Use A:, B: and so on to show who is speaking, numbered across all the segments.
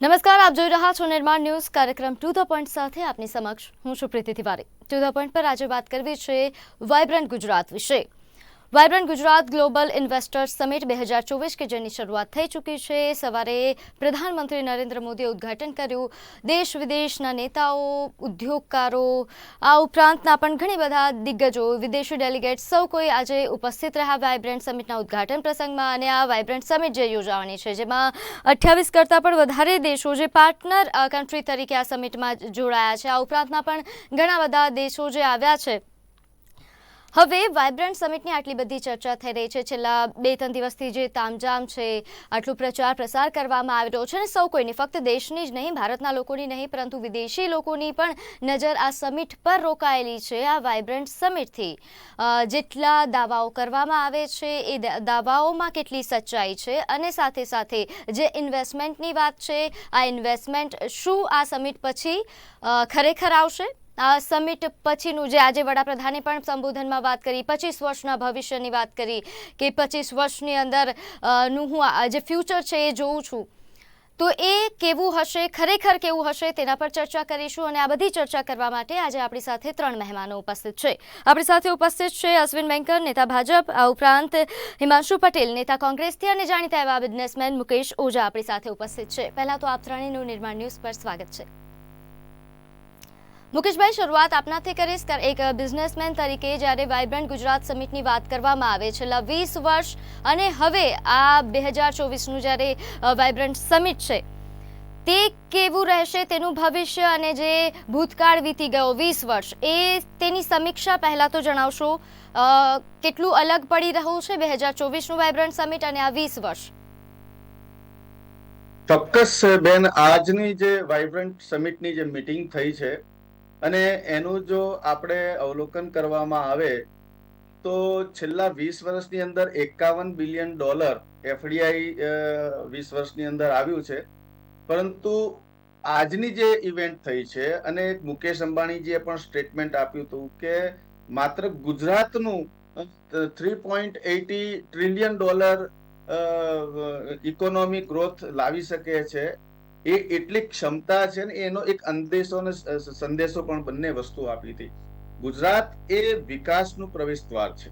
A: નમસ્કાર, આપ જોઈ રહ્યા છો નિર્માણ ન્યૂઝ કાર્યક્રમ ટુ ધ પોઈન્ટ સાથે. આપની સમક્ષ હું છું Priti Tiwari. To the point પર આજે વાત કરવી છે વાઇબ્રન્ટ ગુજરાત વિશે. Vibrant Gujarat global investors summit બે હજાર ચોવીસ કે જેની શરૂઆત થઈ ચૂકી છે, સવારે પ્રધાનમંત્રી નરેન્દ્ર મોદીએ ઉદ્ઘાટન કર્યું. દેશ વિદેશના નેતાઓ, ઉદ્યોગકારો, આ ઉપરાંતના પણ ઘણી બધા દિગ્ગજો, વિદેશી ડેલિગેટ સૌ કોઈ આજે ઉપસ્થિત રહ્યા વાયબ્રન્ટ સમિટના ઉદ્ઘાટન પ્રસંગમાં અને આ વાયબ્રન્ટ સમિટ જે યોજાવાની છે, જેમાં અઠ્યાવીસ કરતાં પણ વધારે દેશો જે પાર્ટનર કન્ટ્રી તરીકે આ સમિટમાં જોડાયા છે. આ ઉપરાંતના પણ ઘણા બધા દેશો જે આવ્યા છે હવે વાઇબ્રન્ટ સમિટની આટલી બધી ચર્ચા થઈ રહી છે. છેલ્લા બે ત્રણ દિવસથી જે તામઝામ છે, આટલું પ્રચાર પ્રસાર કરવામાં આવી રહ્યો છે અને સૌ કોઈની, ફક્ત દેશની જ નહીં, ભારતના લોકોની નહીં, પરંતુ વિદેશી લોકોની પણ નજર આ સમિટ પર રોકાયેલી છે, આ વાઇબ્રન્ટ સમિટથી. જેટલા દાવાઓ કરવામાં આવે છે, એ દાવાઓમાં કેટલી સચ્ચાઈ છે અને સાથે સાથે જે ઇન્વેસ્ટમેન્ટની વાત છે, આ ઇન્વેસ્ટમેન્ટ શું આ સમિટ પછી ખરેખર આવશે? સમિટ પછીનું જે આજે વડાપ્રધાને પણ સંબોધનમાં વાત કરી, પચીસ વર્ષના ભવિષ્યની વાત કરી કે પચીસ વર્ષની અંદરનું હું જે ફ્યુચર છે એ જોઉં છું. તો એ કેવું હશે, ખરેખર કેવું હશે તેના પર ચર્ચા કરીશું અને આ બધી ચર્ચા કરવા માટે આજે આપણી સાથે ત્રણ મહેમાનો ઉપસ્થિત છે. આપણી સાથે ઉપસ્થિત છે અશ્વિન બેંકર નેતા ભાજપ, આ ઉપરાંત હિમાંશુ પટેલ, નેતા કોંગ્રેસથી અને જાણીતા એવા બિઝનેસમેન મુકેશ ઓઝા આપણી સાથે ઉપસ્થિત છે. પહેલાં તો આપ ત્રણેયનું નિર્માણ ન્યૂઝ પર સ્વાગત છે. મુકેશભાઈ, શરૂઆત આપનાથી કરીશ કર- એક બિઝનેસમેન તરીકે જ્યારે વાઇબ્રન્ટ ગુજરાત સમિટની વાત કરવામાં આવે છેલ્લા વીસ વર્ષ અને હવે આ બે હજાર ચોવીસનું જ્યારે વાઇબ્રન્ટ સમિટ છે, તે કેવું રહેશે, તેનું ભવિષ્ય અને જે ભૂતકાળ વીતી ગયો વીસ વર્ષ, એ તેની સમીક્ષા પહેલાં તો જણાવશો કેટલું અલગ પડી રહ્યું છે બે હજાર ચોવીસનું વાઇબ્રન્ટ સમિટ અને આ વીસ વર્ષ?
B: ચોક્કસ, બેન, આજની જે વાઇબ્રન્ટ સમિટની જે મિટિંગ થઈ છે અને એનું જો આપણે અવલોકન કરવામાં આવે, તો છેલ્લા વીસ વર્ષની અંદર એકાવન બિલિયન ડોલર એફડીઆઈ વીસ વર્ષની અંદર આવ્યું છે. પરંતુ આજની જે ઇવેન્ટ થઈ છે અને મુકેશ અંબાણીજીએ પણ સ્ટેટમેન્ટ આપ્યું હતું કે માત્ર ગુજરાતનું three point eight trillion dollar economy growth લાવી શકે છે. એ એટલી ક્ષમતા છે ને, એનો એક અંદેશો અને સંદેશો પણ બંને વસ્તુ આપી હતી. ગુજરાત એ વિકાસનું પ્રવેશદ્વાર છે.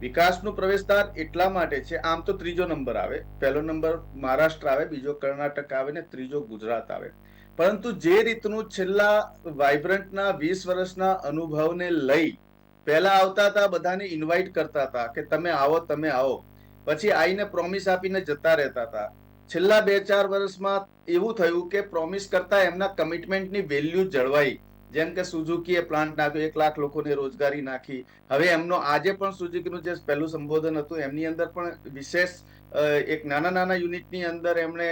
B: વિકાસનું પ્રવેશદ્વાર એટલા માટે છે, આમ તો ત્રીજો નંબર આવે. પહેલો નંબર મહારાષ્ટ્ર આવે, બીજો કર્ણાટક આવે ને ત્રીજો ગુજરાત આવે. પરંતુ જે રીતનું છેલ્લા વાઇબ્રન્ટના વીસ વર્ષના અનુભવને લઈ પહેલા આવતા હતા, બધાને ઇન્વાઇટ કરતા હતા કે તમે આવો તમે આવો. પછી આવીને પ્રોમિસ આપીને જતા રહેતા હતા. છેલ્લા બે ચાર વર્ષમાં એવું થયું કે પ્રોમિસ કરતા એમના કમિટમેન્ટની વેલ્યુ જળવાઈ. જેમ કે સુઝુકીએ પ્લાન્ટ નાખ્યો, એક લાખ લોકોને રોજગારી નાખી. હવે એમનો આજે પણ સુઝુકીનું જે પહેલું સંબોધન હતું, એમની અંદર પણ વિશેષ એક નાના નાના યુનિટની અંદર એમણે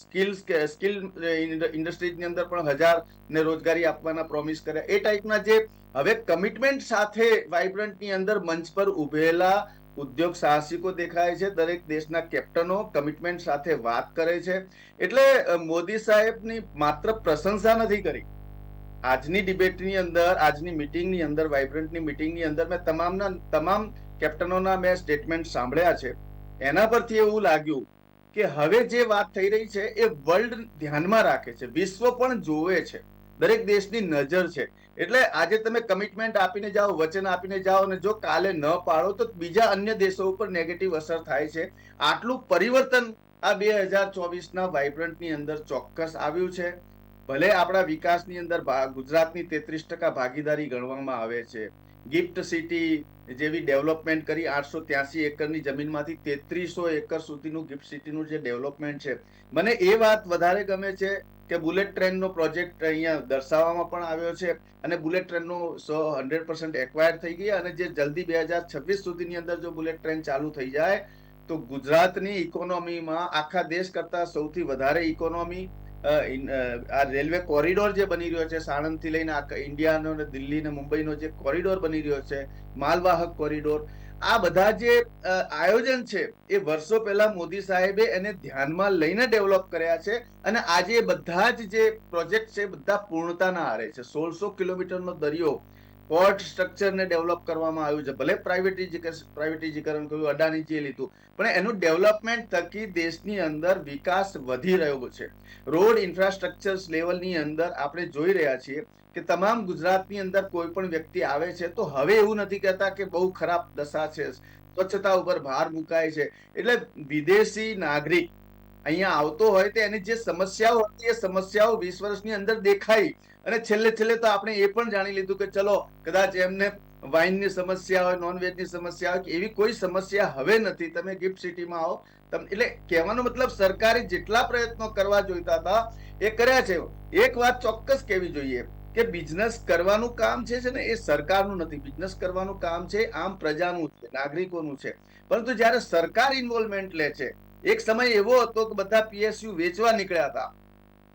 B: સ્કિલ્સ સ્કિલ ઇન્ડસ્ટ્રીઝની અંદર પણ હજાર ને રોજગારી આપવાના પ્રોમિસ કર્યા. એ ટાઈપના જે હવે કમિટમેન્ટ સાથે વાઇબ્રન્ટની અંદર મંચ પર ઉભેલા ઉદ્યોગ સાહસિકો દેખાય છે. દરેક દેશના કેપ્ટનો કમિટમેન્ટ સાથે વાત કરે છે. એટલે મોદી સાહેબની માત્ર પ્રશંસા નથી કરી. આજની ડિબેટની અંદર, આજની મિટિંગની અંદર વાઇબ્રન્ટની મિટિંગની અંદર મેં તમામના, તમામ કેપ્ટનોના મેં સ્ટેટમેન્ટ સાંભળ્યા છે. એના પરથી એવું લાગ્યું કે હવે જે વાત થઈ રહી છે એ વર્લ્ડ ધ્યાનમાં રાખે છે. વિશ્વ પણ જોવે છે. દરેક દેશની નજર છે. એટલે આજે તમે કમિટમેન્ટ આપીને જાઓ, વચન આપીને જાઓ અને જો કાલે ન પાડો તો બીજા અન્ય દેશો ઉપર નેગેટિવ અસર થાય છે. આટલું પરિવર્તન આ બે હજાર ચોવીસના વાઇબ્રન્ટની અંદર ચોક્કસ આવ્યું છે. ભલે આપણા વિકાસની અંદર ગુજરાતની તેત્રીસ ટકા ભાગીદારી ગણવામાં આવે છે. ગિફ્ટ સિટી જેવી ડેવલપમેન્ટ કરી આઠસો ત્યાસી એકરની જમીનમાંથી તેત્રીસો એકર સુધીનું ગિફ્ટ સિટીનું જે ડેવલપમેન્ટ છે. મને એ વાત વધારે ગમે છે કે બુલેટ ટ્રેનનો પ્રોજેક્ટ અહીંયા દર્શાવવામાં પણ આવ્યો છે અને બુલેટ ટ્રેનનો સો હંડ્રેડ પર્સન્ટ એક્વાયર થઈ ગઈ અને જે જલ્દી બે હજાર છવ્વીસ સુધીની અંદર જો બુલેટ ટ્રેન ચાલુ થઈ જાય, તો ગુજરાતની ઇકોનોમીમાં આખા દેશ કરતાં સૌથી વધારે ઇકોનોમી આ રેલવે કોરિડોર જે બની રહ્યો છે, સાણંદથી લઈને આખા ઇન્ડિયાનો ને દિલ્હી ને મુંબઈનો જે કોરિડોર બની રહ્યો છે, માલવાહક કોરિડોર આ બધા જે આયોજન છે, એ વર્ષો પહેલા મોદી સાહેબે એને ધ્યાનમાં લઈને ડેવલપ કર્યા છે અને આજે બધા જ જે પ્રોજેક્ટ છે બધા પૂર્ણતાના આરે છે. સોળસો કિલોમીટરનો દરિયો પોર્ટ સ્ટ્રક્ચરને ડેવલપ કરવામાં આવ્યું છે. ભલે પ્રાઇવેટીકરણ કર્યું અડાણીજીએ લીધું. પણ એનું ડેવલપમેન્ટ થકી દેશની અંદર વિકાસ વધી રહ્યો છે. રોડ ઇન્ફ્રાસ્ટ્રક્ચર લેવલની અંદર આપણે જોઈ રહ્યા છીએ કે તમામ ગુજરાતની અંદર કોઈ પણ વ્યક્તિ આવે છે તો હવે એવું નથી કહેતા કે બહુ ખરાબ દશા છે. સ્વચ્છતા ઉપર ભાર મુકાય છે. એટલે વિદેશી નાગરિક અહીંયા આવતો હોય તો એની જે સમસ્યાઓ હતી એ સમસ્યાઓ વીસ વર્ષની અંદર દેખાઈ. અને છેલ્લે છેલ્લે તો આપણે એ પણ જાણી લીધું કે ચલો, કદાચ એમને વાઇનની સમસ્યા હોય નોનવેજની સમસ્યા હોય એવી કોઈ સમસ્યા હવે નથી. તમે ગિફ્ટ સિટીમાં આવો. તમે, એટલે કહેવાનો મતલબ સરકારે જેટલા પ્રયત્નો કરવા જોઈતા હતા, એ કર્યા છે. એક વાત ચોક્કસ કહેવી જોઈએ કે બિઝનેસ કરવાનું કામ છે છે ને, એ સરકારનું નથી. બિઝનેસ કરવાનું કામ છે, આમ પ્રજાનું છે, નાગરિકોનું છે. પરંતુ જ્યારે સરકાર ઇન્વોલ્વમેન્ટ લે છે, એક સમય એવો હતો કે બધા પીએસયુ વેચવા નીકળ્યા હતા.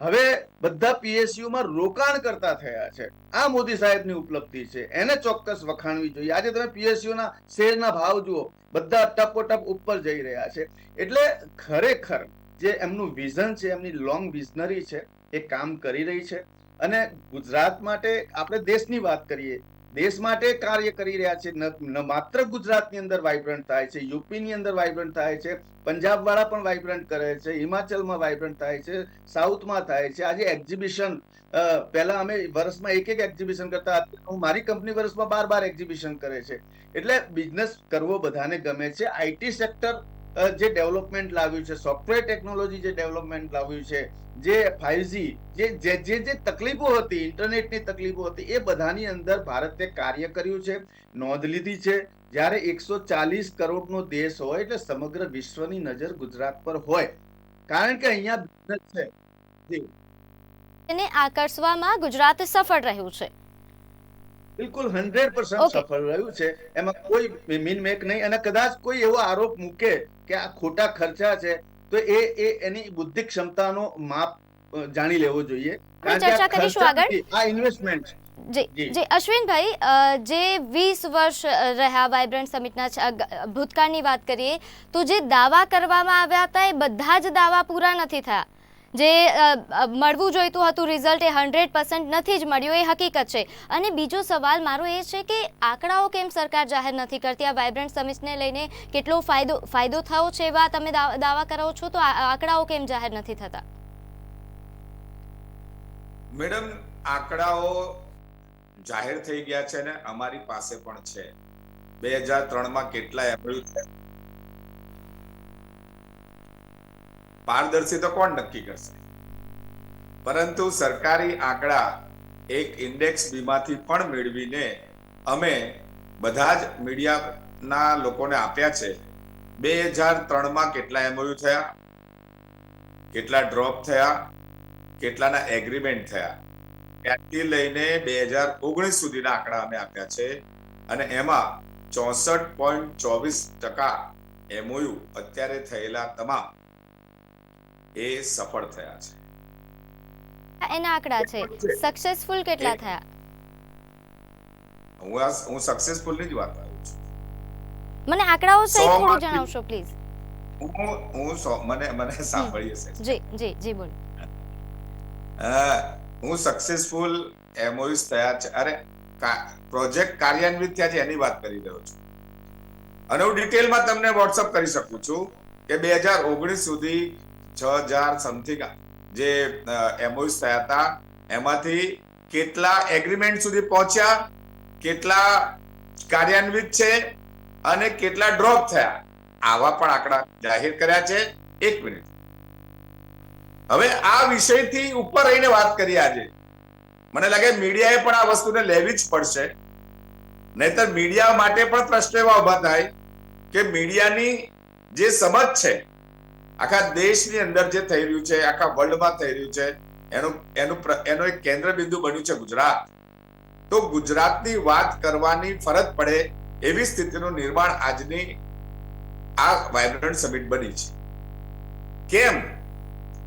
B: હવે બધા પીએસયુમાં રોકાણ કરતા થયા છે. આ મોદી સાહેબની ઉપલબ્ધિ છે. એને ચોક્કસ વખાણવી જોઈએ. આજે તમે પીએસયુના શેરના ભાવ જુઓ, બધા ટપોટપ ઉપર જઈ રહ્યા છે. એટલે ખરેખર જે એમનું વિઝન છે, એમની લોંગ વિઝનરી છે, એ કામ કરી રહી છે. અને ગુજરાત માટે આપણે દેશની વાત કરીએ દેશ માટે કાર્ય કરી રહ્યા છે. ન માત્ર ગુજરાતની અંદર વાઇબ્રન્ટ થાય છે, યુપીની અંદર વાઇબ્રન્ટ થાય છે પંજાબ વાળા પણ વાઇબ્રન્ટ કરે છે, હિમાચલમાં વાઇબ્રન્ટ થાય છે, સાઉથમાં થાય છે. આજે એક્ઝિબિશન પહેલા અમે વર્ષમાં એક એક એક્ઝિબિશન કરતા હું મારી કંપની વર્ષમાં બાર બાર એક્ઝિબિશન કરે છે. એટલે બિઝનેસ કરવો બધાને ગમે છે. આઈટી સેક્ટર જે ડેવલપમેન્ટ લાવ્યું છે સોફ્ટવેર ટેકનોલોજી જે ડેવલપમેન્ટ લાવ્યું છે જે ફાઈવજી જે જે જે તકલીફો હતી ઇન્ટરનેટની તકલીફો હતી એ બધાની અંદર ભારતે કાર્ય કર્યું છે નોંધ લીધી છે. જ્યારે એકસો ચાલીસ કરોડનો દેશ હોય એટલે સમગ્ર વિશ્વની નજર ગુજરાત પર હોય. કારણ કે અહીંયા બિઝનેસ છે.
A: તેને આકર્ષવામાં ગુજરાત સફળ રહ્યું છે.
B: બિલકુલ હંડ્રેડ સફળ રહ્યું છે. એમાં કોઈ મીન મેક નહીં. અને કદાચ કોઈ એવો આરોપ મૂકે કે આ ખોટા ખર્ચા છે તો એ એ એની બુદ્ધિ ક્ષમતાનો માપ જાણી લેવો જોઈએ
A: ચર્ચા કરીશું આગળ.
B: આ ઇન્વેસ્ટમેન્ટ
A: જી
B: જી.
A: અશ્વિનભાઈ જે વીસ વર્ષ રહ્યા વાઇબ્રન્ટ સમિટના ભૂતકાળની વાત કરીએ તો જે દાવા કરવામાં આવ્યા હતા એ બધા જ દાવા પૂરા નથી થયા જે મળવું જોઈતું હતું રિઝલ્ટ એ હંડ્રેડ પર્સન્ટ નથી જ મળ્યું, એ હકીકત છે. અને બીજો સવાલ મારો એ છે કે આંકડાઓ કેમ સરકાર જાહેર નથી કરતી? આ વાઇબ્રન્ટ સમિટને લઈને કેટલો ફાયદો ફાયદો થયો છે એવા તમે દાવા કરો છો? તો આંકડાઓ કેમ જાહેર નથી થતા?
C: મેડમ, આંકડાઓ જાહેર થઈ ગયા છે ને અમારી પાસે પણ છે. બે હજાર ત્રણમાં કેટલા એમયુ પારદર્શી તો કોણ નક્કી કરશે? પરંતુ સરકારી આંકડા એક ઇન્ડેક્સ વીમાથી પણ મેળવીને અમે બધા જ મીડિયાના લોકોને આપ્યા છે. બે હજાર ત્રણમાં કેટલા એમઓયુ થયા? કેટલા ડ્રોપ થયા? કેટલાના એગ્રીમેન્ટ થયા? ત્યાંથી લઈને બે હજાર ઓગણીસ સુધીના આંકડા અમે આપ્યા છે. અને એમાં ચોસઠ પોઈન્ટ ચોવીસ ટકા એમઓયુ અત્યારે થયેલા તમામ એ સફળ થયા છે.
A: એના આંકડા છે. સક્સેસફુલ કેટલા થયા?
C: હું આ હું સક્સેસફુલની જ વાત કરું છું.
A: મને આંકડાઓ સહિત થોડું જણાવશો પ્લીઝ
C: હું હું મને મને સાંભળી હશે
A: જી જી જી બોલ.
C: હું સક્સેસફુલ એમઓયુસ થયા છે. અરે પ્રોજેક્ટ કાર્યાન્વિત થયા છે એની વાત કરી રહ્યો છું. અને હું ડિટેલમાં તમને વોટ્સઅપ કરી શકું છું કે બે હજાર ઓગણીસ સુધી છ હજાર સમથિંગ જે એમઓયુસ થયા હતા. એમાંથી કેટલા એગ્રીમેન્ટ સુધી પહોંચ્યા? કેટલા કાર્યાન્વિત છે? અને કેટલા ડ્રોપ થયા? આવા પણ આંકડા જાહેર કર્યા છે. એક મિનિટ હવે આ વિષયથી ઉપર રહીને વાત કરી આજે. મને લાગે મીડિયાએ પણ આ વસ્તુને લેવી જ પડશે. નહીતર મીડિયા માટે પણ પ્રશ્ન એવા ઊભા થાય કે મીડિયાની જે સમજ છે આખા દેશની અંદર જે થઈ રહ્યું છે, આખા વર્લ્ડમાં થઈ રહ્યું છે, એનું એનું એનો એક કેન્દ્ર બિંદુ બન્યું છે ગુજરાત. તો ગુજરાતની વાત કરવાની ફરજ પડે એવી સ્થિતિનું નિર્માણ આજની આ વાઇબ્રન્ટ સમિટ બની છે. કેમ?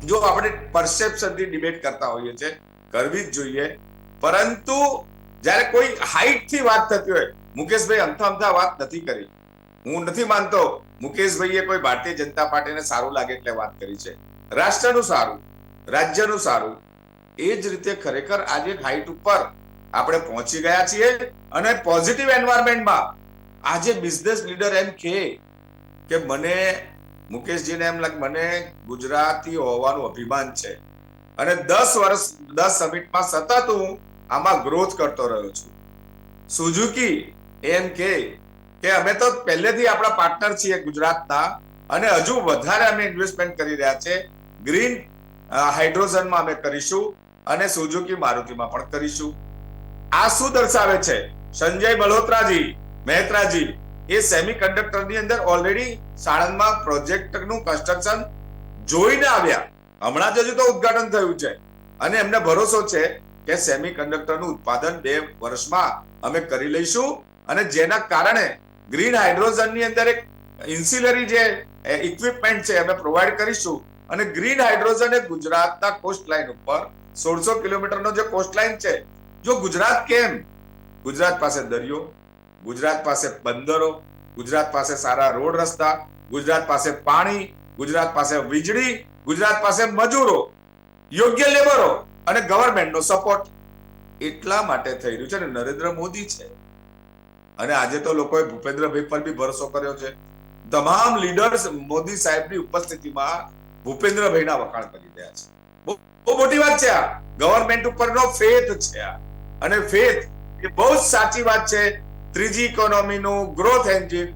C: જો આપણે પરસેપ્શનથી ડિબેટ કરતા હોઈએ છે, કરવી જ જોઈએ. પરંતુ જ્યારે કોઈ હાઈટથી વાત થતી હોય, મુકેશભાઈ અમથા અમથા વાત નથી કરી. હું નથી માનતો મુકેશભાઈએ કોઈ ભારતીય જનતા પાર્ટીને સારું લાગે એટલે વાત કરી છે. રાષ્ટ્રનું સારું, રાજ્યનું સારું, એ જ રીતે ખરેખર આજે હાઈટ ઉપર આપણે પહોંચી ગયા છીએ અને પોઝિટિવ એન્વાયરમેન્ટમાં આજે બિઝનેસ લીડર એમ કહે કે મને મુકેશજીને એમ લાગે, મને ગુજરાતી હોવાનું અભિમાન છે. અને દસ વર્ષ, દસ સમિટમાં સતત હું આમાં ગ્રોથ કરતો રહ્યો છું. સુઝુકી એમ કે કે અમે તો પહેલેથી આપણા પાર્ટનર છીએ ગુજરાતના અને હજુ વધારે અમે ઇન્વેસ્ટમેન્ટ કરી રહ્યા છે. ગ્રીન હાઇડ્રોજનમાં અમે કરીશું અને સુઝુકી મારુતિમાં પણ કરીશું. આ શું દર્શાવે છે? સંજય મલ્હોત્રાજી, મહેત્રાજી, એ સેમી કન્ડક્ટરની અંદર ઓલરેડી સાણંદમાં પ્રોજેક્ટનું કન્સ્ટ્રક્શન જોઈને આવ્યા. હમણાં જ હજુ તો ઉદ્ઘાટન થયું છે. અને એમને ભરોસો છે કે સેમી કન્ડક્ટરનું ઉત્પાદન બે વર્ષમાં અમે કરી લઈશું અને જેના કારણે ગ્રીન હાઇડ્રોજનની અંદર એક ઇન્સિલરી જે ઇક્વિપમેન્ટ છે, અમે પ્રોવાઈડ કરીશું. અને ગ્રીન હાઇડ્રોજન એ ગુજરાતના કોસ્ટ લાઇન ઉપર સોળસો કિલોમીટરનો જે કોસ્ટ લાઇન છે, જો ગુજરાત કેમ? ગુજરાત પાસે દરિયો, ગુજરાત પાસે બંદરો, ગુજરાત પાસે સારા રોડ રસ્તા, ગુજરાત પાસે પાણી, ગુજરાત પાસે વીજળી, ગુજરાત પાસે મજૂરો, યોગ્ય લેબરો અને ગવર્મેન્ટનો સપોર્ટ એટલા માટે થઈ રહ્યું છે અને નરેન્દ્ર મોદી છે. અને આજે તો લોકોએ ભૂપેન્દ્રભાઈ પર બી ભરોસો કર્યો છે. તમામ લીડર્સ મોદી સાહેબની ઉપસ્થિતિમાં ભૂપેન્દ્રભાઈના વખાણ કરી રહ્યા છે. બહુ મોટી વાત છે આ. ગવર્મેન્ટ ઉપરનો ફેથ છે આ. અને ફેથ એ બહુ જ સાચી વાત છે. ત્રીજી ઇકોનોમીનું ગ્રોથ એન્જિન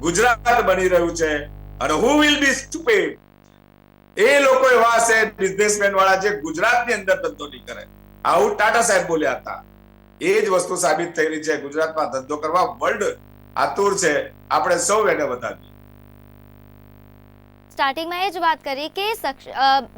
C: ગુજરાત બની રહ્યું છે. અને હુ વિલ બી સ્ટુપેડ એ લોકો એવા છે બિઝનેસમેન વાળા જે ગુજરાતની અંદર ધંધો નહીં કરે. આવું ટાટા સાહેબ બોલ્યા હતા. એ જ વસ્તુ સાબિત થઈ રહી છે ગુજરાતમાં ધંધો કરવા વર્લ્ડ આતુર છે. આપણે સૌ એને વધાવીએ
A: સ્ટાર્ટિંગમાં એ જ વાત કરી કે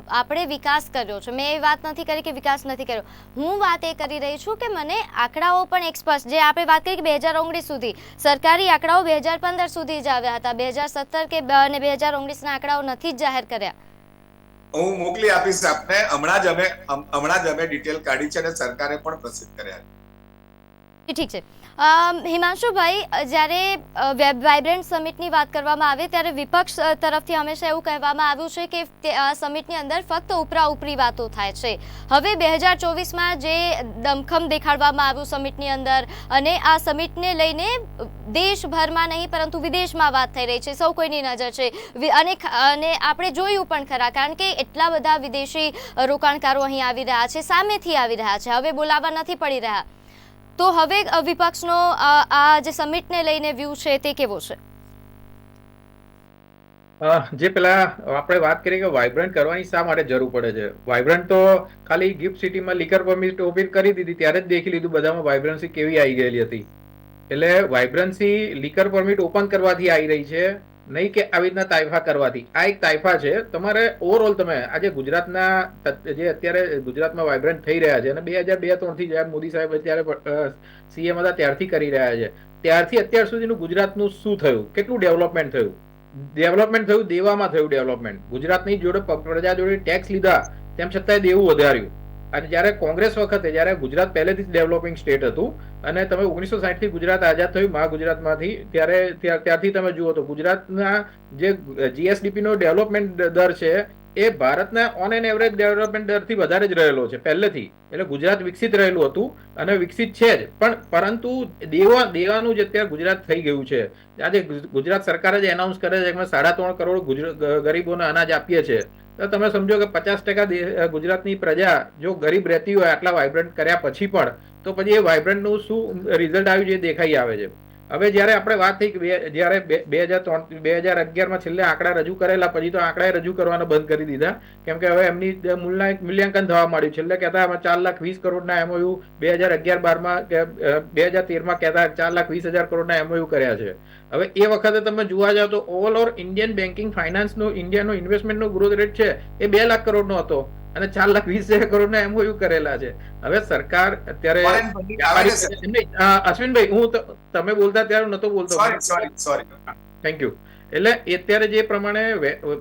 A: આપણે વિકાસ કર્યો છે. મેં એ વાત નથી કરી કે વિકાસ નથી કર્યો. હું વાત એ કરી રહી છું કે મને આંકડાઓ પણ એક સ્પષ્ટ જે આપણે વાત કરી કે બે હજાર ઓગણીસ સુધી સરકારી આંકડાઓ બે હજાર પંદર સુધી જ આવ્યા હતા. બે હજાર સત્તર કે બ- અને બે હજાર ઓગણીસના આંકડાઓ નથી જ જાહેર કર્યા.
C: હું મોકલી આપીશ આપને. હમણાં જ અમે હમણાં જ અમે ડિટેલ કાઢી છે અને સરકારે પણ પ્રસિદ્ધ કર્યા છે.
A: ઠીક છે. હિમાંશુભાઈ જ્યારે વાઇબ્રન્ટ સમિટની વાત કરવામાં આવે ત્યારે વિપક્ષ તરફથી હંમેશા એવું કહેવામાં આવ્યું છે કે આ સમિટની અંદર ફક્ત ઉપરા ઉપરી વાતો થાય છે. હવે બે હજાર ચોવીસમાં જે દમખમ દેખાડવામાં આવ્યું સમિટની અંદર અને આ સમિટને લઈને દેશભરમાં નહીં, પરંતુ વિદેશમાં વાત થઈ રહી છે. સૌ કોઈની નજર છે. અને અને આપણે જોયું પણ ખરા, કારણ કે એટલા બધા વિદેશી રોકાણકારો અહીં આવી રહ્યા છે, સામેથી આવી રહ્યા છે. હવે બોલાવવા નથી પડી રહ્યા. તો હવે વિપક્ષનો આ જે સમિટને લઈને વ્યૂ છે તે કેવો છે?
D: જે પેલા આપણે વાત કરી કે વાઇબ્રન્ટ કરવાની શા માટે જરૂર પડે છે? વાઇબ્રન્ટ તો ખાલી ગિફ્ટ સિટીમાં લીકર પરમિટ ઓપન કરી દીધી, ત્યારે જ દેખી લીધું બધામાં વાઇબ્રન્સી કેવી આવી ગયેલી હતી. એટલે વાઇબ્રન્સી લીકર પરમિટ ઓપન કરવાથી આવી રહી છે. નહીં કે આવી રીતના તાઇફા કરવાથી. આ એક તાઇફા છે. તમારે ઓવરઓલ તમે આજે ગુજરાતના જે અત્યારે ગુજરાતમાં વાઇબ્રન્ટ થઈ રહ્યા છે અને બે હજાર બે ત્રણથી જ્યારે મોદી સાહેબ અત્યારે સીએમ હતા ત્યારથી કરી રહ્યા છે. ત્યારથી અત્યાર સુધીનું ગુજરાતનું શું થયું? કેટલું ડેવલપમેન્ટ થયું? ડેવલપમેન્ટ થયું, દેવામાં થયું ડેવલપમેન્ટ ગુજરાતની જોડે પ્રજા જોડે ટેક્સ લીધા, તેમ છતાંય દેવું વધાર્યું. અને જ્યારે કોંગ્રેસ વખતે, જ્યારે ગુજરાત પહેલેથી જ ડેવલપિંગ સ્ટેટ હતું અને તમે ઓગણીસો સાઠથી ગુજરાત આઝાદ થયું મહા ગુજરાતમાંથી, ત્યારે ત્યાર- ત્યારથી તમે જુઓ તો ગુજરાતના જે જીએસડીપી નો ડેવલપમેન્ટ દર છે, એ ભારતના ઓન એન એવરેજ ડેવલપમેન્ટ દરથી વધારે જ રહેલો છે, પહેલેથી. એટલે ગુજરાત વિકસિત રહેલું હતું અને વિકસિત છે જ. પણ પરંતુ દેવા, દેવાનું જ અત્યારે ગુજરાત થઈ ગયું છે. આજે ગુજરાત સરકારે જ એનાઉન્સ કરે છે કે સાડા ત્રણ કરોડ ગરીબોને અનાજ આપીએ છીએ તો તમે સમજો કે પચાસ ટકા ગુજરાતની પ્રજા જો ગરીબ રહેતી હોય, આટલા વાઇબ્રન્ટ કર્યા પછી પણ, તો પછી એ વાઇબ્રન્ટનું શું રિઝલ્ટ આવ્યું છે એ દેખાઈ આવે છે. હવે જ્યારે આપણે વાત થઈ કે જ્યારે બે- હજાર ત્રણ બે હજાર અગિયારમાં છેલ્લે આંકડા રજૂ કરેલા, પછી તો આંકડા રજૂ કરવાના બંધ કરી દીધા. કેમ કે હવે એમની મૂલ્ય- મૂલ્યાંકન થવા માંડ્યું. છેલ્લે કહેતા અમે ચાર લાખ વીસ કરોડના એમઓયુ બે હજાર અગિયાર બારમાં કે બે હજાર તેરમાં કહેતા ચાર લાખ વીસ હજાર કરોડના એમઓયુ કર્યા છે. હવે એ વખતે તમે જોવા જાવ તો ઓલ ઓવર ઇન્ડિયન બેન્કિંગ ફાઇનાન્સનો ઇન્ડિયાનો ઇન્વેસ્ટમેન્ટનો ગ્રોથ રેટ છે એ બે લાખ કરોડનો હતો અને ચાર લાખ વીસ હજાર કરોડના એમઓયુ કરેલા છે. હવે સરકાર અત્યારે
C: ને
D: અશ્વિનભાઈ હું તમે બોલતા ત્યારે નતો બોલતો.
C: સોરી સોરી
D: થેન્ક યુ એટલે અત્યારે જે પ્રમાણે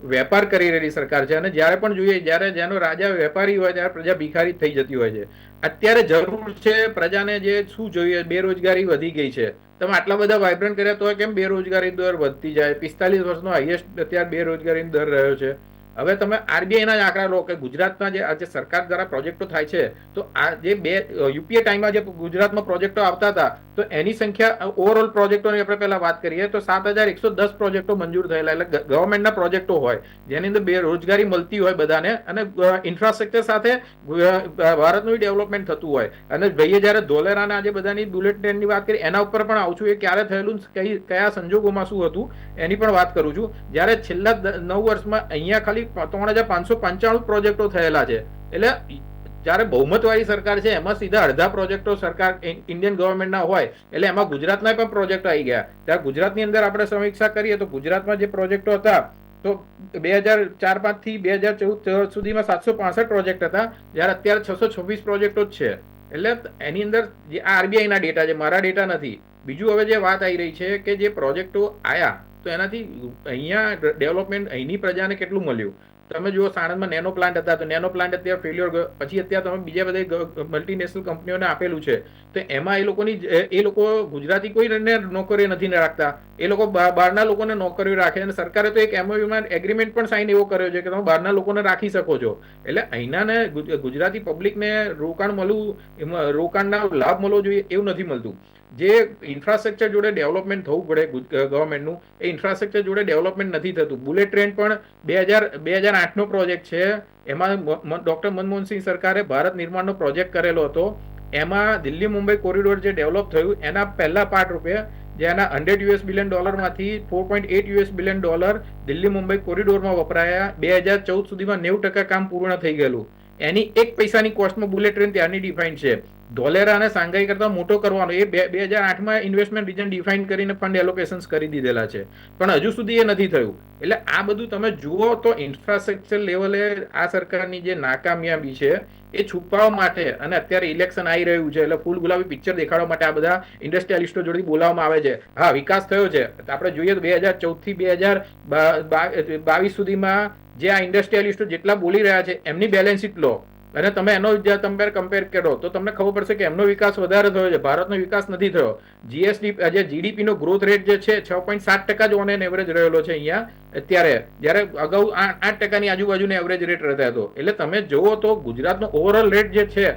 D: વેપાર કરી રહેલી સરકાર છે અને જ્યારે પણ જોઈએ, જ્યારે જેનો રાજા વેપારી હોય, ત્યારે પ્રજા ભિખારી થઈ જતી હોય છે. અત્યારે જરૂર છે પ્રજાને જે શું જોઈએ, બેરોજગારી વધી ગઈ છે. તમે આટલા બધા વાઇબ્રન્ટ કર્યા તો કેમ બેરોજગારી દર વધતી જાય? પિસ્તાલીસ વર્ષનો હાઈએસ્ટ અત્યારે બેરોજગારી દર રહ્યો છે. હવે તમે આરબીઆઈના જ આંકડા લો કે ગુજરાતના જે આજે સરકાર દ્વારા પ્રોજેક્ટો થાય છે, તો આ જે બે યુપીએ ટાઈમમાં જે ગુજરાતમાં પ્રોજેક્ટો આવતા હતા, તો એની સંખ્યા ઓવરઓલ પ્રોજેક્ટોની આપણે પહેલા વાત કરીએ, તો સાત હજાર એકસો દસ પ્રોજેક્ટો મંજૂર થયેલા એટલે ગવર્મેન્ટના પ્રોજેક્ટો હોય, જેની અંદર બે રોજગારી મળતી હોય બધાને અને ઇન્ફ્રાસ્ટ્રક્ચર સાથે ભારતનું ડેવલપમેન્ટ થતું હોય. અને ભાઈએ જ્યારે ધોલેરાના આજે બધાની બુલેટ ટ્રેનની વાત કરી, એના ઉપર પણ આવું એ ક્યારે થયેલું કઈ, કયા સંજોગોમાં શું હતું, એની પણ વાત કરું છું. જ્યારે છેલ્લા નવ વર્ષમાં અહીંયા ખાલી ત્રણ હજાર પાંચસો પંચાણું પ્રોજેક્ટો થયેલા છે. એટલે જ્યારે બહુમતવાળી સરકાર છે, એમાં સીધા અડધા પ્રોજેક્ટો સરકાર ઇન્ડિયન ગવર્મેન્ટના હોય, એટલે એમાં ગુજરાતના પણ પ્રોજેક્ટો આવી ગયા. ત્યારે ગુજરાતની અંદર આપણે સમીક્ષા કરીએ તો ગુજરાતમાં જે પ્રોજેક્ટો હતા, તો બે હજાર ચાર પાંચથી બે હજાર ચૌદ સુધીમાં સાતસો પાસઠ પ્રોજેક્ટ હતા, જ્યારે અત્યારે છસો છવ્વીસ પ્રોજેક્ટો જ છે. એટલે એની અંદર જે આરબીઆઈના ડેટા છે, મારા ડેટા નથી. બીજું હવે જે વાત આવી રહી છે કે જે પ્રોજેક્ટો આયા તો એનાથી અહીંયા ડેવલપમેન્ટ અહીંની પ્રજાને કેટલું મળ્યું? તમે જુઓ સાણંદમાં નેનો પ્લાન્ટ હતા, તો નેનો પ્લાન્ટ અત્યારે ફેલ્યોર પછી અત્યારે તમે બીજા બધા મલ્ટીનેશનલ કંપનીઓને આપેલું છે. તો એમાં એ લોકોની એ લોકો ગુજરાતી કોઈને નોકરીઓ નથી રાખતા. એ લોકો બહારના લોકોને નોકરીઓ રાખે અને સરકારે તો એક એમઓયુમાં એગ્રીમેન્ટ પણ સાઇન એવો કર્યો છે કે તમે બહારના લોકોને રાખી શકો છો. એટલે અહીંનાને ગુજ- ગુજરાતી પબ્લિકને રોકાણ મળવું રોકાણના લાભ મળવો જોઈએ એવું નથી મળતું. જે ઇન્ફ્રાસ્ટ્રક્ચર જોડે ડેવલપમેન્ટ થવું પડે ગવર્મેન્ટનું એ ઇન્ફ્રાસ્ટ્રક્ચર જોડે ડેવલપમેન્ટ નથી થતું. બુલેટ ટ્રેન પણ બે હજાર બે હજાર આઠનો પ્રોજેક્ટ છે. એમાં ડૉક્ટર મનમોહનસિંહ સરકારે ભારત નિર્માણનો પ્રોજેક્ટ કરેલો હતો. એમાં દિલ્હી મુંબઈ કોરિડોર જે ડેવલપ થયું, એના પહેલા પાર્ટ રૂપે જેના hundred US billion ડોલરમાંથી four point eight US billion dollar Delhi Mumbai કોરિડોરમાં વપરાયા. બે હજાર ચૌદ સુધીમાં નેવું ટકા કામ પૂર્ણ થઈ ગયેલું. એની એક પૈસાની કોસ્ટમાં બુલેટ ટ્રેન ત્યાંની ડિફાઇન છે. ધોલેરા અને સાંઘાઈ કરતા મોટો કરવાનો. એ બે બે હજાર આઠમાં ઇન્વેસ્ટમેન્ટ રિજન ડિફાઇન કરીને ફંડ એલોકેશન્સ કરી દીધેલા છે. પણ હજુ સુધી એ નથી થયું. એટલે આ બધું તમે જુઓ તો ઇન્ફ્રાસ્ટ્રક્ચર લેવલે આ સરકારની જે નાકામયાબી છે, એ છુપાવવા માટે અને અત્યારે ઇલેક્શન આવી રહ્યું છે, એટલે ફૂલ ગુલાબી પિક્ચર દેખાડવા માટે આ બધા ઇન્ડસ્ટ્રીયાલિસ્ટો જોડે બોલાવવામાં આવે છે. હા, વિકાસ થયો છે. આપણે જોઈએ તો બે હજાર ચૌદથી બે હજાર બાવીસ સુધીમાં જે આ ઇન્ડસ્ટ્રીયાલિસ્ટો જેટલા બોલી રહ્યા છે, એમની બેલેન્સ શીટ લો. અને તમે એનો તમે કમ્પેર કરો, તો તમને ખબર પડશે કે એમનો વિકાસ વધારે થયો છે, ભારતનો વિકાસ નથી થયો. જીએસડી જે જીડીપી નો ગ્રોથ રેટ જે છે, છ પોઈન્ટ સાત ટકા જ ઓન એન એવરેજ રહેલો છે અહીંયા. અત્યારે, જ્યારે અગાઉ આઠ ટકાની આજુબાજુનો એવરેજ રેટ રહેતા હતો. એટલે તમે જુઓ તો ગુજરાતનો ઓવરઓલ રેટ જે છે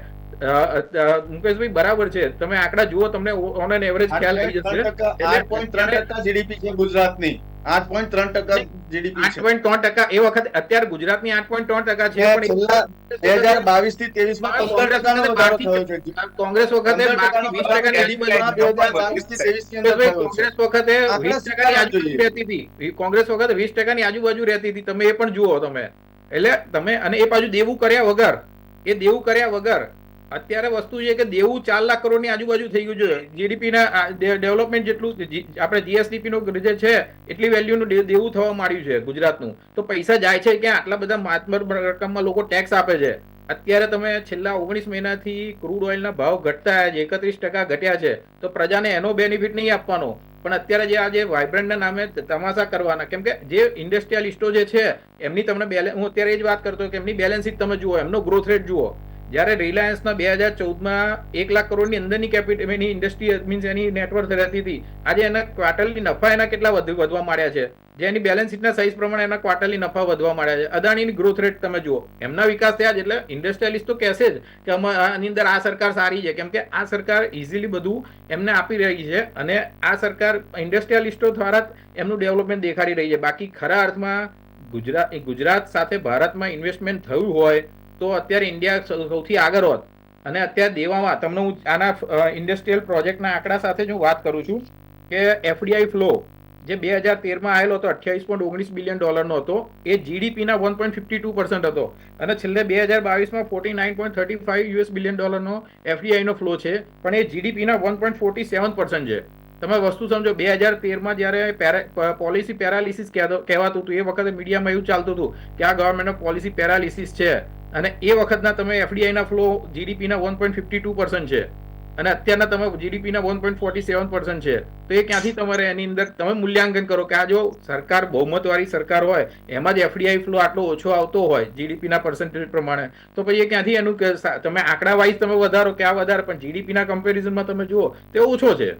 D: મુકેશભાઈ બરાબર છે. તમે આંકડા જુઓ તમને ઓન એન એવરેજ ખ્યાલ આવી જશે.
B: આઠ પોઈન્ટ ત્રણ ટકા જીડીપી છે ગુજરાતની. આઠ પોઈન્ટ ત્રણ ટકા જીડીપી
D: આઠ પોઈન્ટ ત્રણ ટકા એ વખત અત્યારે ગુજરાતની આઠ પોઈન્ટ ત્રણ ટકા છે પણ
B: બે હજાર બાવીસથી ત્રેવીસમાં પંદર ટકાનો વધારો થયો છે.
D: કોંગ્રેસ વખતે વીસ ટકાની આજુબાજુ કોંગ્રેસ વખતે વીસ ટકાની રહેતી હતી. કોંગ્રેસ વખતે વીસ ટકાની આજુબાજુ રહેતી હતી. તમે એ પણ જુઓ તમે. એટલે તમે અને એ બાજુ દેવું કર્યા વગર એ દેવું કર્યા વગર અત્યારે વસ્તુ છે કે દેવું ચાર લાખ કરોડની આજુબાજુ થઈ ગયું છે. જીડીપી ના ડેવલપમેન્ટ જેટલું, જી- આપણે જીએસડીપી નું જે છે, એટલી વેલ્યુનું દેવું થવા માંડ્યું છે ગુજરાતનું. તો પૈસા જાય છે ક્યાં? આટલા બધા માતબર રકમમાં લોકો ટેક્સ આપે છે. અત્યારે તમે છેલ્લા ઓગણીસ મહિનાથી ક્રૂડ ઓઇલના ભાવ ઘટતા છે, એકત્રીસ ટકા ઘટ્યા છે. તો પ્રજાને એનો બેનિફિટ નહીં આપવાનો. પણ અત્યારે જે આજે વાઇબ્રન્ટના નામે તમાશા કરવાના, કેમ કે જે ઇન્ડસ્ટ્રીયલિસ્ટો જે છે, એમની તમને બેલેન્સ હું અત્યારે એ જ વાત કરતો કે એમની બેલેન્સ શીટ તમે જુઓ, એમનો ગ્રોથ રેટ જુઓ. જ્યારે રિલાયન્સના બે હજાર ચૌદમાં એક લાખ કરોડની અંદરની કેપિટલ એની ઇન્ડસ્ટ્રી મીન્સ એની નેટવર્ક રહેતી હતી. આજે એના ક્વાર્ટરલી નફા એના કેટલા વધુ વધવા માંડ્યા છે? જે એની બેલેન્સ શીટના સાઇઝ પ્રમાણે એના ક્વાર્ટરલી નફા વધવા માંડ્યા છે. અદાણીની ગ્રોથ રેટ તમે જુઓ. એમના વિકાસ થયા જ એટલે ઇન્ડસ્ટ્રીયલિસ્ટ તો કહેશે જ કે આની અંદર આ સરકાર સારી છે. કેમ કે આ સરકાર ઇઝીલી બધું એમને આપી રહી છે અને આ સરકાર ઇન્ડસ્ટ્રીયલિસ્ટો દ્વારા એમનું ડેવલપમેન્ટ દેખાડી રહી છે. બાકી ખરા અર્થમાં ગુજરાત ગુજરાત સાથે ભારતમાં ઇન્વેસ્ટમેન્ટ થયું હોય તો અત્યારે ઇન્ડિયા સૌથી આગળ હોત. અને અત્યારે દેવામાં, તમને હું આના ઇન્ડસ્ટ્રીયલ પ્રોજેક્ટના આંકડા સાથે જ હું વાત કરું છું કે એફડીઆઈ ફ્લો જે બે હજાર તેરમાં આવેલો હતો, અઠ્યાવીસ પોઈન્ટ ઓગણીસ બિલિયન ડોલરનો હતો, એ જીડીપીના one point fifty two percent હતો. અને છેલ્લે બે હજાર બાવીસમાં forty nine point thirty five US billion ડોલરનો એફડીઆઈનો ફ્લો છે, પણ એ જીડીપીના one point forty seven percent છે. તમે વસ્તુ સમજો, બે હજાર તેરમાં જ્યારે પોલિસી પેરાલિસિસ કહેવાતું હતું, એ વખતે મીડિયામાં એવું ચાલતું હતું કે આ ગવર્મેન્ટનો પોલિસી પેરાલિસિસ છે. અને એ વખતના તમે એફડીઆઈના flow જીડીપીના one point fifty two percent છે. અને અત્યારના તમે જીડીપીના one point forty seven percent છે. તો એ ક્યાંથી તમારે એની અંદર તમે મૂલ્યાંકન કરો કે આ જો સરકાર બહુમતવાળી સરકાર હોય, એમાં જ એફડીઆઈ ફ્લો આટલો ઓછો આવતો હોય જીડીપીના પર્સન્ટેજ પ્રમાણે, તો પછી એ ક્યાંથી એનું તમે આંકડા વાઇઝ તમે વધારો કે આ વધારે, પણ જીડીપીના કમ્પેરિઝનમાં તમે જુઓ, તે ઓછો છે.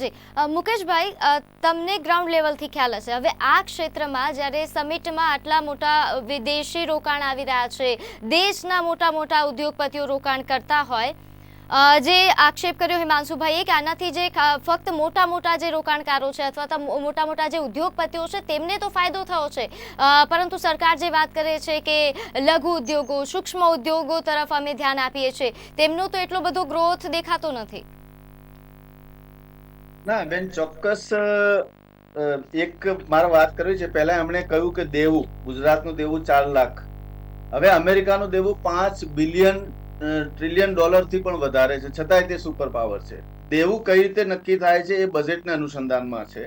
A: જી. મુકેશભાઈ તમને ગ્રાઉન્ડ લેવલથી ખ્યાલ હશે. હવે આ ક્ષેત્રમાં જ્યારે સમિટમાં આટલા મોટા વિદેશી રોકાણ આવી રહ્યા છે, દેશના મોટા મોટા ઉદ્યોગપતિઓ રોકાણ કરતા હોય જે આક્ષેપ કર્યો હિમાંશુભાઈએ કે આનાથી જે ફક્ત મોટા મોટા જે રોકાણકારો છે અથવા તો મોટા મોટા જે ઉદ્યોગપતિઓ છે, તેમને તો ફાયદો થયો છે. પરંતુ સરકાર જે વાત કરે છે કે લઘુ ઉદ્યોગો, સૂક્ષ્મ ઉદ્યોગો તરફ અમે ધ્યાન આપીએ છીએ, તેમનો તો એટલો બધો ગ્રોથ દેખાતો નથી.
B: ના, બેન, ચોક્કસ એક મારે વાત કરવી છે. પહેલા એમણે કહ્યું કે દેવું, ગુજરાતનું દેવું ચાર લાખ. હવે અમેરિકાનું દેવું પાંચ બિલિયન ટ્રિલિયન ડોલરથી પણ વધારે છે. છતાંય તે સુપર પાવર છે. દેવું કઈ રીતે નક્કી થાય છે એ બજેટના અનુસંધાનમાં છે.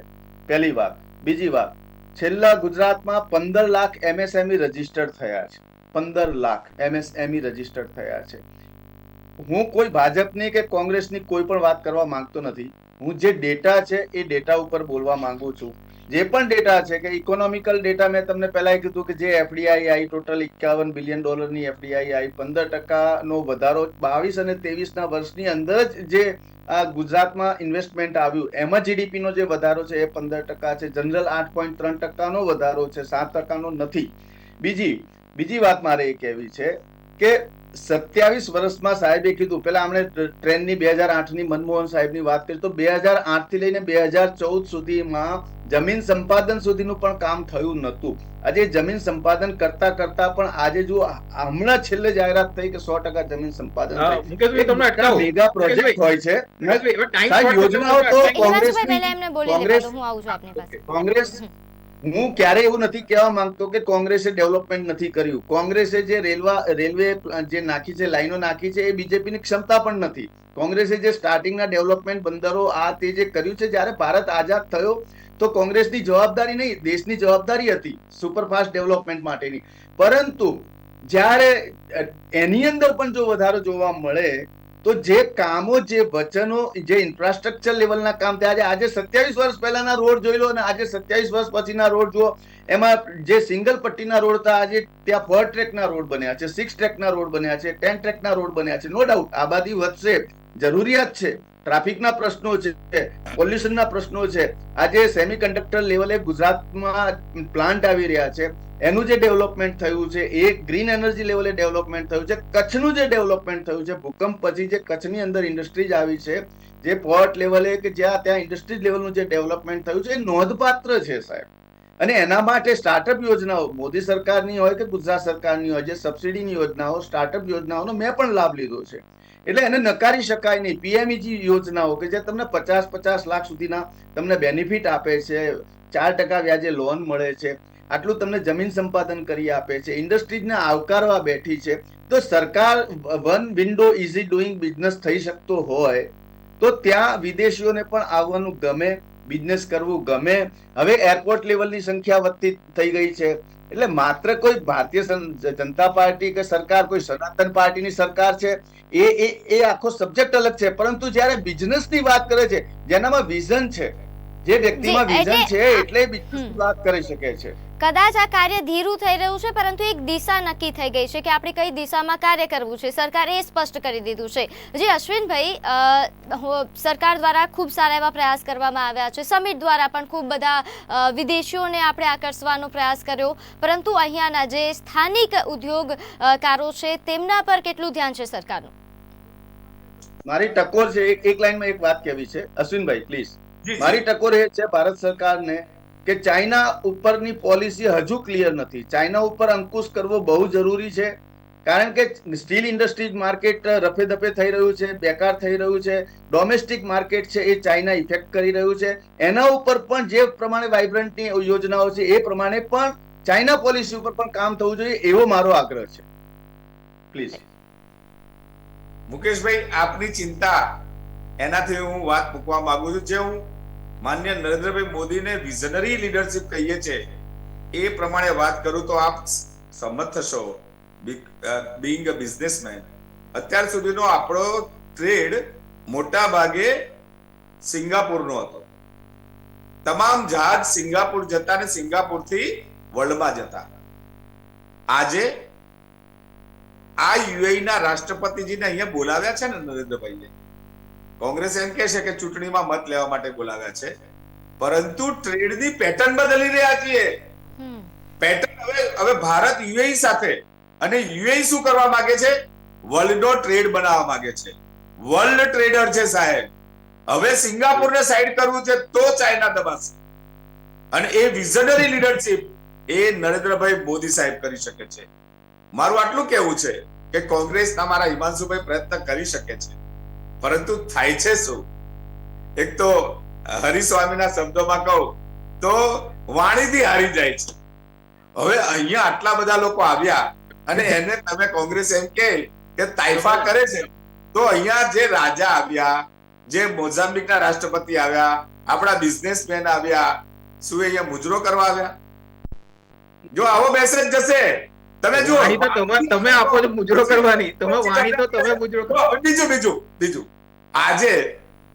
B: પહેલી વાત. બીજી વાત. છેલ્લા ગુજરાતમાં પંદર લાખ એમએસએમઈ રજીસ્ટર્ડ થયા છે. પંદર લાખ એમએસએમઈ રજીસ્ટર્ડ થયા છે. હું કોઈ ભાજપની કે કોંગ્રેસની કોઈ પણ વાત કરવા માંગતો નથી. હું જે ડેટા છે એ ડેટા ઉપર બોલવા માંગુ છું. જે પણ ડેટા છે કે ઇકોનોમિકલ ડેટા મેં તમને પહેલા કીધું કે જે એફડીઆઈ આઈ ટોટલ એકાવન બિલિયન ડોલરની એફડીઆઈ આઈ, પંદર ટકાનો વધારો બાવીસ અને તેવીસના વર્ષની અંદર જ જે આ ગુજરાતમાં ઇન્વેસ્ટમેન્ટ આવ્યું, એમાં જીડીપીનો જે વધારો છે એ પંદર ટકા છે જનરલ આઠ પોઈન્ટ ત્રણ ટકાનો વધારો છે, સાત ટકાનો નથી. બીજી બીજી વાત મારે એ કહેવી છે કે સત્યાવીસ વર્ષમાં સાહેબે કીધું. પેલા આપણે ટ્રેનની બે હજાર આઠની મનમોહન સાહેબની વાત કરી તો બે હજાર આઠથી લઈને બે હજાર ચૌદ સુધીમાં જમીન સંપાદન સુધીનું પણ કામ થયું નહોતું. આજે જમીન સંપાદન કરતા કરતા પણ આજે જો હમણાં છેલ્લે જાહેરાત થઈ કે સો ટકા જમીન સંપાદન મેગા પ્રોજેક્ટ હોય છે. યોજનાઓ તો કોંગ્રેસ-
A: દો હું આવું છું આપની પાસે.
B: કોંગ્રેસ હું ક્યારે એવું નથી કહેવા માંગતો કે કોંગ્રેસે ડેવલપમેન્ટ નથી કર્યું. કોંગ્રેસે જે રેલવા રેલવે જે નાખી છે, લાઈનો નાખી છે, એ બીજેપીની ક્ષમતા પણ નથી. કોંગ્રેસે જે સ્ટાર્ટિંગના ડેવલપમેન્ટ બંદરો આ તે જે કર્યું છે, જ્યારે ભારત આઝાદ થયો, તો કોંગ્રેસની જવાબદારી નહીં, દેશની જવાબદારી હતી સુપરફાસ્ટ ડેવલપમેન્ટ માટેની. પરંતુ જ્યારે એની અંદર પણ જો વધારો જોવા મળે તો જે કામો, જે વચનો, જે ઇન્ફ્રાસ્ટ્રક્ચર લેવલના કામ થયા છે, આજે સત્યાવીસ વર્ષ પહેલાના રોડ જોઈ લો અને આજે સત્યાવીસ વર્ષ પછીના રોડ જુઓ, એમાં જે સિંગલ પટ્ટીના રોડ હતા, આજે ત્યાં ફોર ટ્રેકના રોડ બન્યા છે સિક્સ ટ્રેકના રોડ બન્યા છે ટેન ટ્રેકના રોડ બન્યા છે. નો ડાઉટ આબાદી વધશે, જરૂરિયાત છે. ટ્રાફિકના પ્રશ્નો છે, પોલ્યુશનના પ્રશ્નો છે. આજે સેમિકન્ડક્ટર લેવલે ગુજરાતમાં પ્લાન્ટ આવી રહ્યા છે. એનું જે ડેવલપમેન્ટ થયું છે, એ ગ્રીન એનર્જી લેવલે ડેવલપમેન્ટ થયું છે, કચ્છનું જે ડેવલપમેન્ટ થયું છે, ભૂકંપ પછી જે કચ્છની અંદર ઇન્ડસ્ટ્રીઝ આવી છે, જે પોર્ટ લેવલે કે જ્યાં ત્યાં ઇન્ડસ્ટ્રીઝ લેવલનું જે ડેવલપમેન્ટ થયું છે, એ નોંધપાત્ર છે સાહેબ. અને એના માટે સ્ટાર્ટઅપ યોજનાઓ, મોદી સરકારની હોય કે ગુજરાત સરકારની હોય, જે સબસિડીની યોજનાઓ, સ્ટાર્ટઅપ યોજનાઓનો મેં પણ લાભ લીધો છે. એટલે એને નકારી શકાય નહીં. પીએમઈજી યોજનાઓ કે જે તમને પચાસ પચાસ લાખ સુધીના તમને બેનિફિટ આપે છે, ચાર ટકા વ્યાજે લોન મળે છે, આટલું તમને જમીન સંપાદન કરી આપે છે ઇન્ડસ્ટ્રીઝને આવકારવા બેઠી છે. તો સરકાર one window easy doing business થઈ શકતો હોય તો ત્યાં વિદેશીઓને પણ આવવાનું ગમે બિઝનેસ કરવું ગમે. હવે એરપોર્ટ લેવલની સંખ્યા વધતી થઈ ગઈ છે. એટલે માત્ર કોઈ ભારતીય જનતા પાર્ટી કે સરકાર કોઈ સનાતન પાર્ટીની સરકાર છે એ એ એ આખો સબ્જેક્ટ અલગ છે પરંતુ જ્યારે બિઝનેસની વાત કરે છે જેનામાં વિઝન છે જે વ્યક્તિમાં વિઝન છે એટલે બિઝનેસની. વાત કરી શકે છે
A: કદાચ આ કાર્ય ધીરું થઈ રહ્યું છે પરંતુ એક દિશા નક્કી થઈ ગઈ છે કે આપણે કઈ દિશામાં કાર્ય કરવું છે. સરકારે એ સ્પષ્ટ કરી દીધું છે. જે અશ્વિનભાઈ સરકાર દ્વારા ખૂબ સારા એવા પ્રયાસ કરવામાં આવ્યા છે. સમિટ દ્વારા પણ ખૂબ બધા વિદેશીઓને આપણે આકર્ષવાનો પ્રયાસ કર્યો. પરંતુ અહીંયાના જે સ્થાનિક ઉદ્યોગકારો છે તેમના પર કેટલું ધ્યાન છે સરકારનું?
B: મારી ટકોર છે એક લાઈનમાં એક વાત કહેવી છે. અશ્વિનભાઈ પ્લીઝ. મારી ટકોર એ છે ભારત સરકારને કે ચાઇના ઉપરની પોલિસી હજુ ક્લિયર નથી. ચાઇના ઉપર અંકુશ કરવો બહુ જરૂરી છે, કારણ કે સ્ટીલ ઇન્ડસ્ટ્રીઝ માર્કેટ રફે દફે થઈ રહ્યું છે, બેકાર થઈ રહ્યું છે. ડોમેસ્ટિક માર્કેટ છે એ ચાઇના ઇફેક્ટ કરી રહ્યું છે. એના ઉપર પણ જે પ્રમાણે વાઇબ્રન્ટની યોજનાઓ છે એ પ્રમાણે પણ ચાઇના પોલિસી ઉપર પણ કામ થવું જોઈએ એવો મારો આગ્રહ છે. પ્લીઝ
C: મુકેશભાઈ, આપની ચિંતા, એનાથી હું વાત મૂકવા માંગુ છું. જે હું માન્ય નરેન્દ્રભાઈ મોદીને વિઝનરી લીડરશિપ કહીએ છે. એ પ્રમાણે વાત કરું તો આપ સંમત થશો. બિંગ અ બિઝનેસમેન અત્યાર સુધીનો આપણો ટ્રેડ મોટા ભાગે સિંગાપુરનો હતો. તમામ જહાજ સિંગાપુર જતા ને સિંગાપુરથી વર્લ્ડમાં જતા. આજે આ યુએઈના રાષ્ટ્રપતિજીને અહીંયા બોલાવ્યા છે ને નરેન્દ્રભાઈએ. કોંગ્રેસ એમ કે છે કે ચૂંટણીમાં મત લેવા માટે બોલાવ્યા છે. પરંતુ ટ્રેડની પેટર્ન બદલી રહ્યા છીએ. પેટર્ન હવે હવે ભારત યુએઈ સાથે અને યુએઈ શું કરવા માંગે છે? વર્લ્ડનો ટ્રેડ બનાવવા માંગે છે. વર્લ્ડ ટ્રેડર છે સાહેબ. હવે સિંગાપુરને સાઈડ કરવું છે તો ચાઇના દબાશે અને એ વિઝનરી લીડરશિપ એ નરેન્દ્રભાઈ મોદી સાહેબ કરી શકે છે. મારું આટલું કેવું છે કે કોંગ્રેસના મારા હિમાંશુભાઈ પ્રયત્ન કરી શકે છે. પરંતુ થાય છે શું? એક તો હરિસ્વામીના શબ્દોમાં કહું, તો વાણીથી હારી જાય છે. હવે અહીંયા આટલા બધા લોકો આવ્યા અને એને તમે કોંગ્રેસ એમ કે કે તાઇફા કરે છે. તો અહીંયા જે રાજા આવ્યા, જે મોઝામ્બિકના રાષ્ટ્રપતિ આવ્યા, આપણા બિઝનેસમેન આવ્યા, શું અહીંયા મુજરો કરવા આવ્યા? જો આવો મેસેજ જશે તમે જુઓ.
D: વાણી તો તમે તમે આપો છો મુજરો કરવાની. તમે વાણી તો તમે મુજરો કરો.
C: જો, બીજું બીજું બીજું. આજે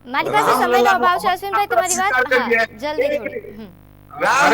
A: મારી પાસે સમયનો અભાવ છે અશ્વિનભાઈ તમારી વાત હા જલ્દી થોડી. હમ.
C: રામ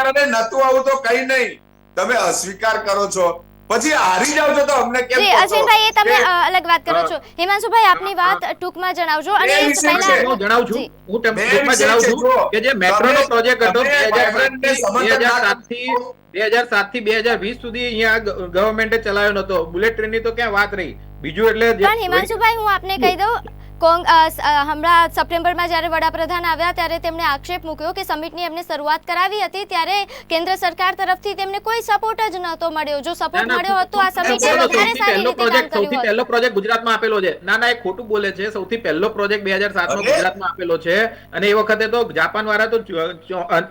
C: અને નતું આવું તો કઈ નહીં. તમે અસ્વીકાર કરો છો. પછી હારી જાવ છો તો અમને કેમ
A: જી અજયભાઈ એ તમે અલગ વાત કરો છો. હિમાંશુભાઈ આપની વાત ટૂંકમાં જણાવજો અને એ પહેલા
D: હું જણાવું છું. હું તમને ટૂંકમાં જણાવું
C: છું
D: કે જે મેટ્રોનો પ્રોજેક્ટ હતો
C: તમે
D: બે હજાર
C: vibrant ને સમર્થન ના
D: સાતથી બે હજાર સાતથી બે હજાર વીસ સુધી અહીંયા ગવર્મેન્ટે ચલાવ્યો નતો બુલેટ ટ્રેનની તો ક્યાં વાત રહી? બીજું એટલે જે-
A: પણ હિમાંશુભાઈ હું આપને કહી દઉં હમણાં સપ્ટેમ્બરમાં જ્યારે વડાપ્રધાન આવ્યા ત્યારે તેમણે આક્ષેપ મૂક્યો કે સમિટની એમને શરૂઆત કરાવી હતી ત્યારે કેન્દ્ર સરકાર તરફથી તેમને કોઈ સપોર્ટ જ નહોતો મળ્યો. જો સપોર્ટ મળ્યો હોત તો આ સમિટે
D: સૌથી
A: વધારે સારી રીતે કામ
D: સૌથી પહેલો પ્રોજેક્ટ ગુજરાતમાં આપેલો છે. ના ના એ ખોટું બોલે છે. સૌથી પહેલો પ્રોજેક્ટ બે હજાર સાતમાં
C: અરે!
D: ગુજરાતમાં આપેલો છે. અને એ વખતે તો જાપાન વાળા તો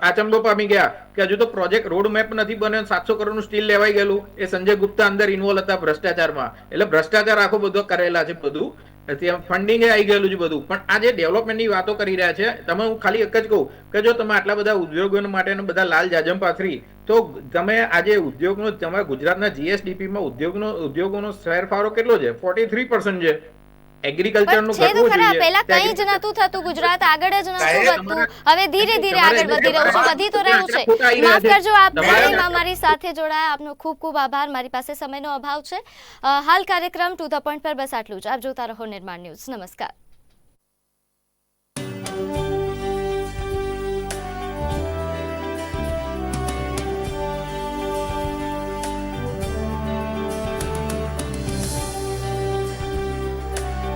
D: આચંબો પામી ગયા કે હજુ તો પ્રોજેક્ટ રોડ મેપ નથી બન્યો. સાતસો કરોડનું સ્ટીલ લેવાઈ ગયેલું. એ સંજય ગુપ્તા અંદર ઇન્વોલ્વ હતા ભ્રષ્ટાચારમાં. એટલે ભ્રષ્ટાચાર આખો બધો કરેલા છે બધું. ત્યાં ફંડિંગ આવી ગયેલું છે બધું. પણ આ જે ડેવલપમેન્ટની વાતો કરી રહ્યા છે, તમે હું ખાલી એક જ કહું કે જો તમે આટલા બધા ઉદ્યોગો માટે બધા લાલ જાજમ પાથરી, તો તમે આજે ઉદ્યોગનો, તમારા ગુજરાતના જીએસડીપીમાં ઉદ્યોગનો, ઉદ્યોગોનો શેરફાળો કેટલો છે? ફોર્ટી થ્રી
A: પણ છે. તો
D: ઘટવું જોઈએ
A: પહેલા કંઈ જ નતું થતું ગુજરાત આગળ જ નતું વધતું. હવે ધીરે ધીરે આગળ વધી રહ્યું છે વધી તો રહ્યું છે. માફ કરજો આપ મારી સાથે જોડાયા. આપનો ખૂબ ખૂબ આભાર. મારી પાસે સમયનો અભાવ છે. હાલ કાર્યક્રમ ટુ ધ પોઈન્ટ પર બસ આટલું જ. આપ જોતા રહો નિર્માણ ન્યૂઝ. નમસ્કાર.